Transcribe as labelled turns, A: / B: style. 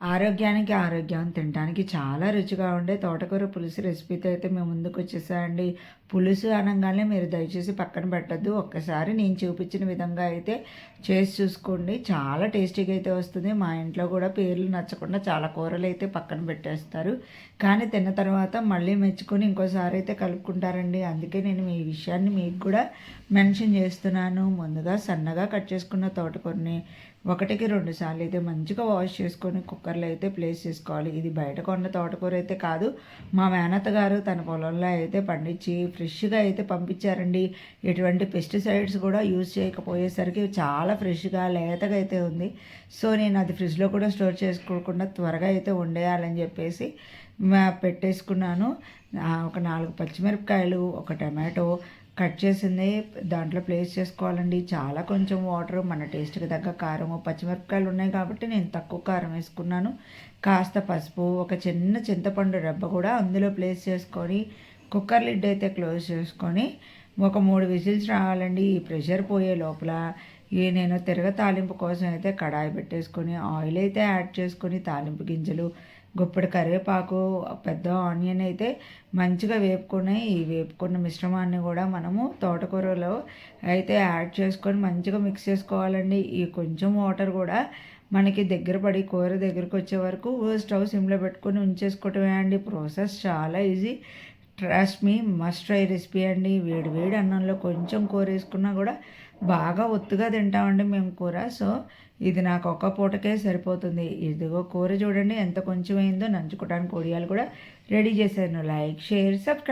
A: ఆరోగ్యానికి ఆరోగ్యం తినడానికి చాలా రుచిగా ఉండే తోటకూర పులుసు రెసిపీతో అయితే మేము ముందుకు వచ్చేసాయండి పులుసు అనగానే మీరు దయచేసి పక్కన పెట్టద్దు. ఒక్కసారి నేను చూపించిన విధంగా అయితే చేసి చూసుకోండి. చాలా టేస్టీగా అయితే వస్తుంది. మా ఇంట్లో కూడా పేర్లు నచ్చకుండా చాలా కూరలు అయితే పక్కన పెట్టేస్తారు. కానీ తిన్న తర్వాత మళ్ళీ మెచ్చుకొని ఇంకోసారి అయితే కలుపుకుంటారండి. అందుకే నేను మీ విషయాన్ని మీకు కూడా మెన్షన్ చేస్తున్నాను. ముందుగా సన్నగా కట్ చేసుకున్న తోటకూరని ఒకటికి రెండు సార్లు అయితే మంచిగా వాష్ చేసుకొని కుక్కర్లో అయితే ప్లేస్ చేసుకోవాలి. ఇది బయట కొన్న తోటకూర అయితే కాదు. మా మేనత్త గారు తన పొలంలో అయితే పండించి ఫ్రెష్గా అయితే పంపించారండి. ఎటువంటి పెస్టిసైడ్స్ కూడా యూజ్ చేయకపోయేసరికి చాలా ఫ్రెష్గా లేతగా అయితే ఉంది. సో నేను అది ఫ్రిడ్జ్లో కూడా స్టోర్ చేసుకోకుండా త్వరగా అయితే వండేయాలని చెప్పేసి పెట్టేసుకున్నాను. ఒక నాలుగు పచ్చిమిరపకాయలు ఒక టమాటో కట్ చేసింది దాంట్లో ప్లేస్ చేసుకోవాలండి. చాలా కొంచెం వాటర్ మన టేస్ట్కి తగ్గ కారం పచ్చిమిరపకాయలు ఉన్నాయి కాబట్టి నేను తక్కువ కారం వేసుకున్నాను. కాస్త పసుపు ఒక చిన్న చింతపండు రెబ్బ కూడా అందులో ప్లేస్ చేసుకొని కుక్కర్ లిడ్ అయితే క్లోజ్ చేసుకొని ఒక మూడు విజిల్స్ రావాలండి. ఈ ప్రెషర్ పోయే లోపల ఈ నేను తిరగ తాలింపు కోసం అయితే కడాయి పెట్టేసుకొని ఆయిల్ అయితే యాడ్ చేసుకొని తాలింపు గింజలు గుప్పడి కరివేపాకు పెద్ద ఆనియన్ అయితే మంచిగా వేపుకుని ఈ వేపుకున్న మిశ్రమాన్ని కూడా మనము తోటకూరలో అయితే యాడ్ చేసుకొని మంచిగా మిక్స్ చేసుకోవాలండి. ఈ కొంచెం వాటర్ కూడా మనకి దగ్గర పడి కూర దగ్గరకు వచ్చే వరకు స్టవ్ సిమ్లో పెట్టుకొని ఉంచేసుకోవటమే అండి. ప్రాసెస్ చాలా easy. Trust me must try recipe అండి. వేడి వేడి అన్నంలో కొంచెం కూర వేసుకున్నా కూడా బాగా ఒత్తుగా తింటామండి మేము కూర. సో ఇది నాకు ఒక్క పూటకే సరిపోతుంది. ఇదిగో కూర చూడండి ఎంత కొంచెం అయిందో నంచుకోవడానికి ఒడియాలు కూడా రెడీ చేశాను. Like share subscribe.